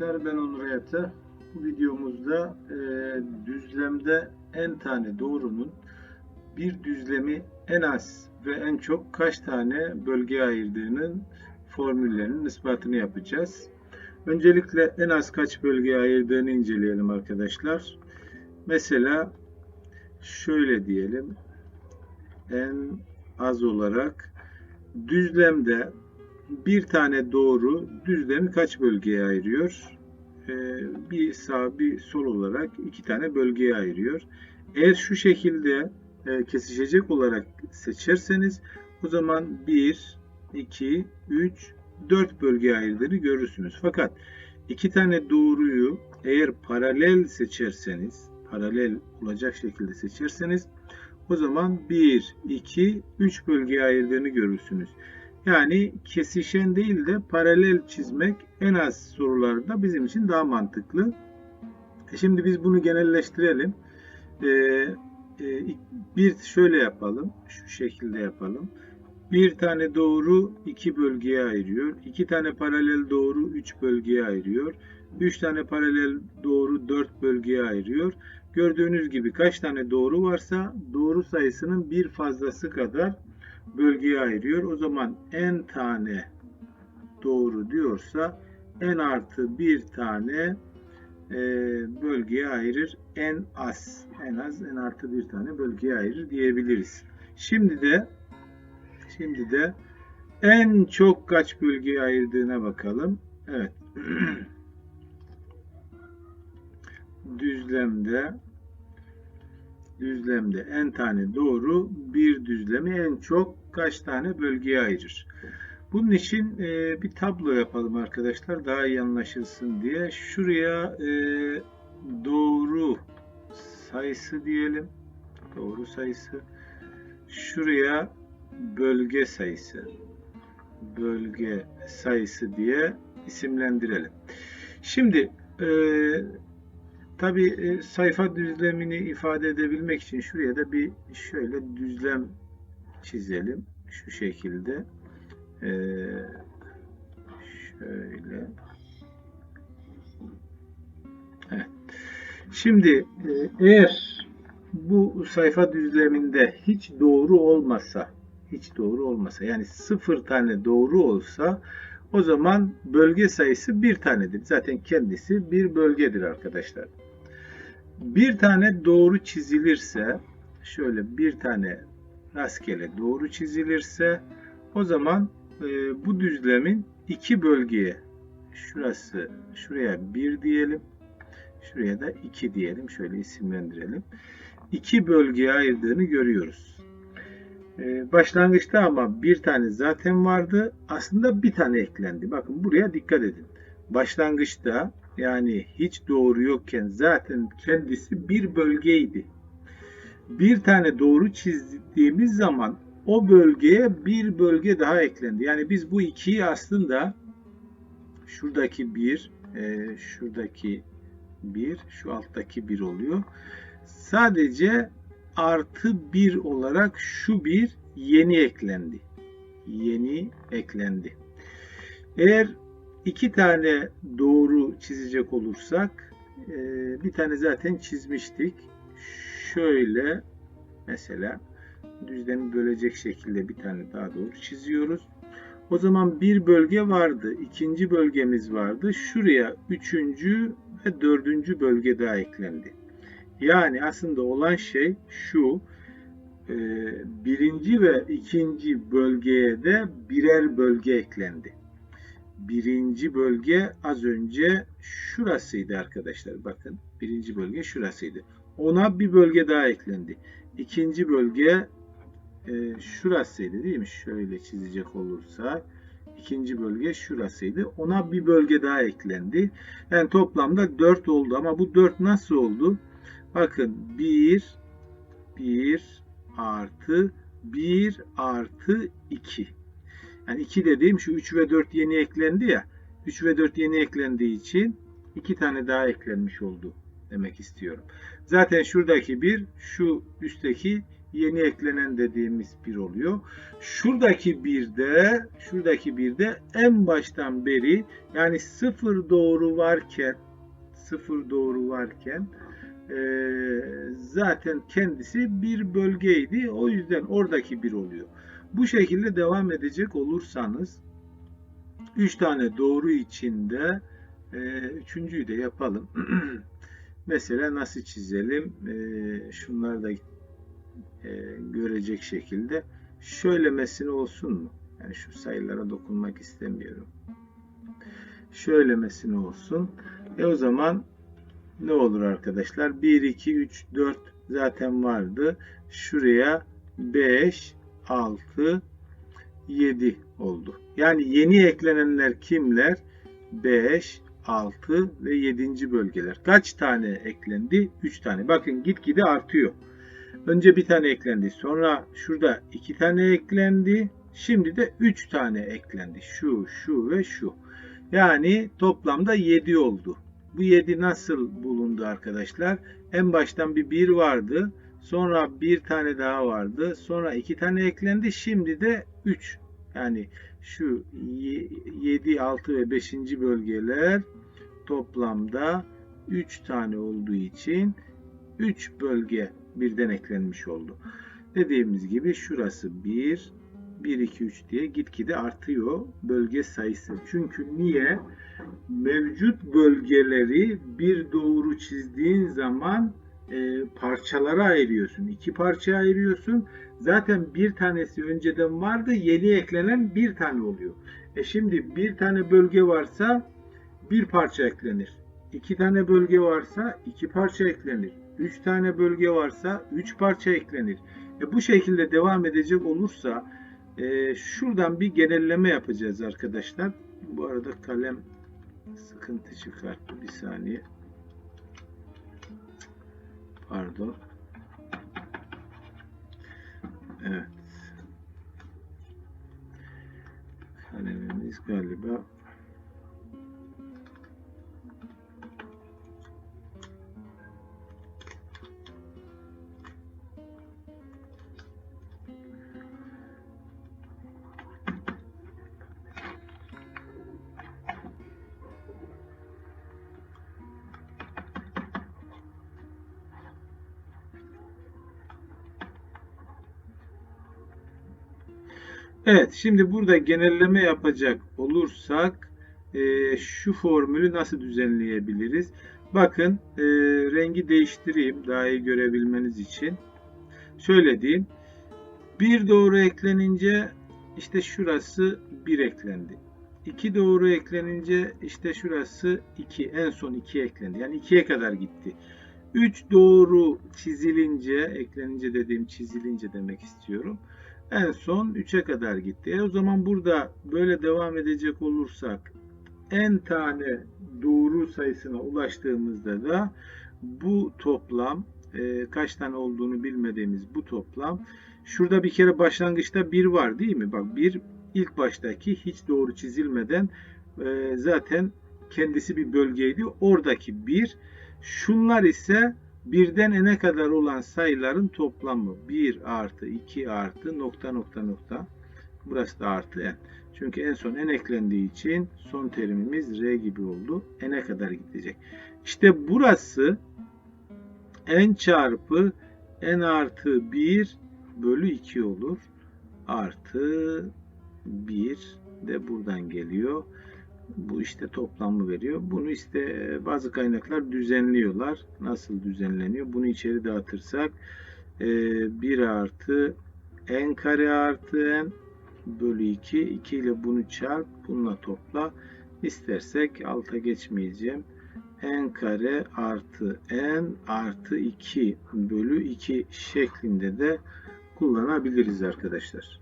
arkadaşlar ben Onur Ayata. Bu videomuzda e, düzlemde en tane doğrunun bir düzlemi en az ve en çok kaç tane bölgeye ayırdığının formüllerinin ispatını yapacağız. Öncelikle en az kaç bölgeye ayırdığını inceleyelim arkadaşlar. Mesela şöyle diyelim. En az olarak düzlemde bir tane doğru düzlemi kaç bölgeye ayırıyor? Ee, bir sağ bir sol olarak iki tane bölgeye ayırıyor. Eğer şu şekilde e, kesişecek olarak seçerseniz o zaman 1, 2, 3, 4 bölgeye ayırdığını görürsünüz. Fakat iki tane doğruyu eğer paralel seçerseniz, paralel olacak şekilde seçerseniz o zaman 1, 2, 3 bölgeye ayırdığını görürsünüz. Yani kesişen değil de paralel çizmek en az sorularda bizim için daha mantıklı. E şimdi biz bunu genelleştirelim. Ee, e, bir şöyle yapalım. Şu şekilde yapalım. Bir tane doğru iki bölgeye ayırıyor. İki tane paralel doğru üç bölgeye ayırıyor. Üç tane paralel doğru dört bölgeye ayırıyor. Gördüğünüz gibi kaç tane doğru varsa doğru sayısının bir fazlası kadar bölgeye ayırıyor. O zaman en tane doğru diyorsa en artı bir tane e, bölgeye ayırır. En az, en az en artı bir tane bölgeye ayırır diyebiliriz. Şimdi de şimdi de en çok kaç bölgeye ayırdığına bakalım. Evet. düzlemde düzlemde en tane doğru bir düzlemi en çok kaç tane bölgeye ayırır? Bunun için e, bir tablo yapalım arkadaşlar daha iyi anlaşılsın diye. Şuraya e, doğru sayısı diyelim. Doğru sayısı. Şuraya bölge sayısı. Bölge sayısı diye isimlendirelim. Şimdi e, Tabi e, sayfa düzlemini ifade edebilmek için şuraya da bir şöyle düzlem çizelim. Şu şekilde. E, şöyle. Evet. Şimdi e, eğer bu sayfa düzleminde hiç doğru olmasa hiç doğru olmasa yani sıfır tane doğru olsa o zaman bölge sayısı bir tanedir. Zaten kendisi bir bölgedir arkadaşlar bir tane doğru çizilirse şöyle bir tane rastgele doğru çizilirse o zaman e, bu düzlemin iki bölgeye şurası şuraya bir diyelim şuraya da iki diyelim şöyle isimlendirelim iki bölgeye ayırdığını görüyoruz. E, başlangıçta ama bir tane zaten vardı aslında bir tane eklendi. Bakın buraya dikkat edin. Başlangıçta yani hiç doğru yokken zaten kendisi bir bölgeydi. Bir tane doğru çizdiğimiz zaman o bölgeye bir bölge daha eklendi. Yani biz bu ikiyi aslında şuradaki bir, e, şuradaki bir, şu alttaki bir oluyor. Sadece artı bir olarak şu bir yeni eklendi. Yeni eklendi. Eğer iki tane doğru çizecek olursak e, bir tane zaten çizmiştik. Şöyle mesela düzlemi bölecek şekilde bir tane daha doğru çiziyoruz. O zaman bir bölge vardı. ikinci bölgemiz vardı. Şuraya üçüncü ve dördüncü bölge daha eklendi. Yani aslında olan şey şu. E, birinci ve ikinci bölgeye de birer bölge eklendi birinci bölge az önce şurasıydı arkadaşlar. Bakın birinci bölge şurasıydı. Ona bir bölge daha eklendi. İkinci bölge e, şurasıydı değil mi? Şöyle çizecek olursa ikinci bölge şurasıydı. Ona bir bölge daha eklendi. Yani toplamda 4 oldu ama bu 4 nasıl oldu? Bakın 1 1 artı 1 artı 2 yani 2 dediğim şu 3 ve 4 yeni eklendi ya. 3 ve 4 yeni eklendiği için 2 tane daha eklenmiş oldu demek istiyorum. Zaten şuradaki 1 şu üstteki yeni eklenen dediğimiz bir oluyor. Şuradaki bir de şuradaki bir de en baştan beri yani sıfır doğru varken sıfır doğru varken eee, zaten kendisi bir bölgeydi. O yüzden oradaki bir oluyor. Bu şekilde devam edecek olursanız 3 tane doğru içinde e, üçüncüyü de yapalım. Mesela nasıl çizelim? E, şunları da e, görecek şekilde. Şöylemesine olsun mu? Yani şu sayılara dokunmak istemiyorum. Şöylemesine olsun. E o zaman ne olur arkadaşlar? 1, 2, 3, 4 zaten vardı. Şuraya 5, 6, 7 oldu. Yani yeni eklenenler kimler? 5, 6 ve 7. bölgeler. Kaç tane eklendi? 3 tane. Bakın gitgide artıyor. Önce bir tane eklendi. Sonra şurada 2 tane eklendi. Şimdi de 3 tane eklendi. Şu, şu ve şu. Yani toplamda 7 oldu. Bu 7 nasıl bulundu arkadaşlar? En baştan bir 1 vardı. Sonra bir tane daha vardı. Sonra iki tane eklendi. Şimdi de 3. Yani şu 7, 6 ve 5. bölgeler toplamda 3 tane olduğu için 3 bölge birden eklenmiş oldu. Dediğimiz gibi şurası 1, 1, 2, 3 diye gitgide artıyor bölge sayısı. Çünkü niye? Mevcut bölgeleri bir doğru çizdiğin zaman e, parçalara ayırıyorsun. iki parçaya ayırıyorsun. Zaten bir tanesi önceden vardı. Yeni eklenen bir tane oluyor. E şimdi bir tane bölge varsa bir parça eklenir. İki tane bölge varsa iki parça eklenir. Üç tane bölge varsa üç parça eklenir. E bu şekilde devam edecek olursa e, şuradan bir genelleme yapacağız arkadaşlar. Bu arada kalem sıkıntı çıkarttı. Bir saniye. Pardon. Galiba Evet, şimdi burada genelleme yapacak olursak e, şu formülü nasıl düzenleyebiliriz? Bakın e, rengi değiştireyim daha iyi görebilmeniz için. Şöyle diyeyim. Bir doğru eklenince işte şurası 1 eklendi. 2 doğru eklenince işte şurası 2. En son 2 eklendi. Yani 2'ye kadar gitti. 3 doğru çizilince, eklenince dediğim çizilince demek istiyorum. En son 3'e kadar gitti. E o zaman burada böyle devam edecek olursak en tane doğru sayısına ulaştığımızda da bu toplam e, kaç tane olduğunu bilmediğimiz bu toplam şurada bir kere başlangıçta 1 var değil mi? Bak 1 ilk baştaki hiç doğru çizilmeden e, zaten kendisi bir bölgeydi. Oradaki 1 şunlar ise birden n'e kadar olan sayıların toplamı 1 artı 2 artı nokta nokta nokta burası da artı n. Çünkü en son n eklendiği için son terimimiz r gibi oldu. n'e kadar gidecek. İşte burası n çarpı n artı 1 bölü 2 olur. Artı 1 de buradan geliyor bu işte toplamı veriyor. Bunu işte e, bazı kaynaklar düzenliyorlar. Nasıl düzenleniyor? Bunu içeri dağıtırsak 1 e, artı n kare artı n bölü 2. 2 ile bunu çarp. Bununla topla. İstersek alta geçmeyeceğim. n kare artı n artı 2 bölü 2 şeklinde de kullanabiliriz arkadaşlar.